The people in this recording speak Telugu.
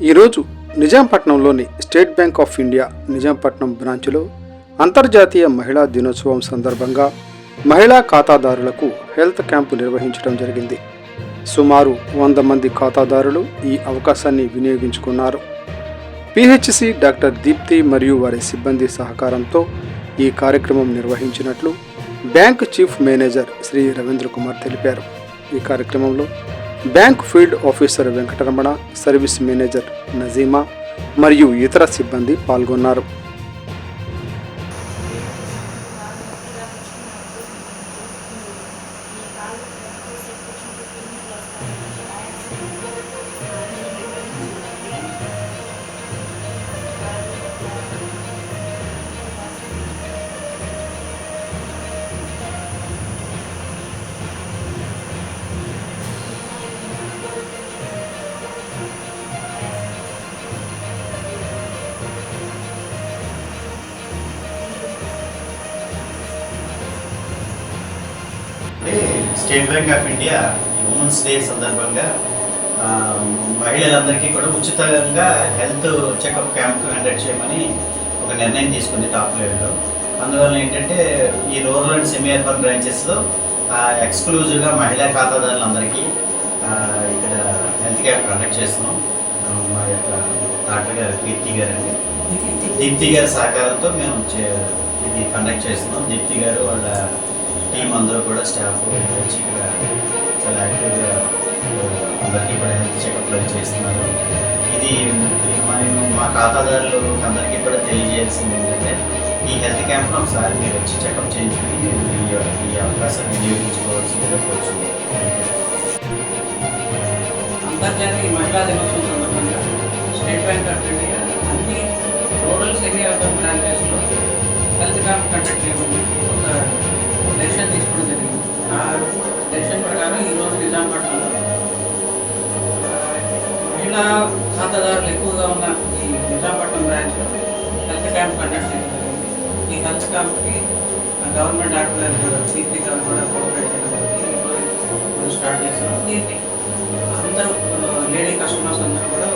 ఈరోజు నిజాంపట్నంలోని state bank of India Nizampatnam బ్రాంచ్లో అంతర్జాతీయ మహిళా దినోత్సవం సందర్భంగా మహిళా ఖాతాదారులకు హెల్త్ క్యాంపు నిర్వహించడం జరిగింది. సుమారు వంద మంది ఖాతాదారులు ఈ అవకాశాన్ని వినియోగించుకున్నారు. పిహెచ్సి డాక్టర్ దీప్తి మరియు వారి సిబ్బంది సహకారంతో ఈ కార్యక్రమం నిర్వహించినట్లు bank chief manager Shri Ravindra Kumar తెలిపారు. ఈ కార్యక్రమంలో bank field officer Venkataramana service manager Nazima మరియు ఇతర సిబ్బంది పాల్గొన్నారు. అంటే state bank of India women's day సందర్భంగా మహిళలందరికీ కూడా ఉచితంగా హెల్త్ చెకప్ క్యాంప్ కండక్ట్ చేయమని ఒక నిర్ణయం తీసుకుంది టాప్ లెవెల్లో. అందువల్ల ఏంటంటే ఈ రూరల్ అండ్ సెమీ అర్బన్ బ్రాంచెస్లో ఎక్స్క్లూజివ్గా మహిళా ఖాతాదారులందరికీ ఇక్కడ హెల్త్ క్యాంప్ కండక్ట్ చేస్తున్నాం. మా యొక్క డాక్టర్ గారు కీర్తి గారు అండి దీప్తి గారి సహకారంతో మేము ఇది కండక్ట్ చేస్తున్నాం. దీప్తి గారు వాళ్ళ టీం అందరూ కూడా స్టాఫ్ వచ్చి ఇక్కడ చాలా యాక్టివ్గా అందరికీ కూడా హెల్త్ చెకప్లు చేస్తున్నారు. ఇది మేము మా ఖాతాదారులు అందరికీ కూడా తెలియజేయాల్సింది ఏంటంటే ఈ హెల్త్ క్యాంప్లో ఒకసారి మీరు వచ్చి చెకప్ చేయించుకుని ఈ అవకాశం అవకాశాన్ని వినియోగించుకోవాల్సిందిగా అంతర్జాతీయ మహిళా దినోత్సవం సందర్భంగా స్టేట్ బ్యాంక్ ఆఫ్ ఇండియా అన్ని రూరల్ సెమీ అర్బన్ బ్రాంచెస్లో హెల్త్ క్యాంప్ కండక్ట్ చేయబడింది. డెసిషన్ తీసుకోవడం జరిగింది. ఆ డెసిషన్ ప్రకారం ఈరోజు నిజాంపట్నంలో మహిళా ఖాతాదారులు ఎక్కువగా ఉన్న ఈ నిజాంపట్నం బ్రాంచ్లో హెల్త్ క్యాంప్ కండక్ట్ చేయడం ఈ హెల్త్ క్యాంప్కి గవర్నమెంట్ డాక్టర్ గారు దీప్తి గారు కూడా కోఆపరేట్ చేయడం స్టార్ట్ చేస్తున్నాం. దీన్ని అందరూ లేడీ కస్టమర్స్ అందరూ కూడా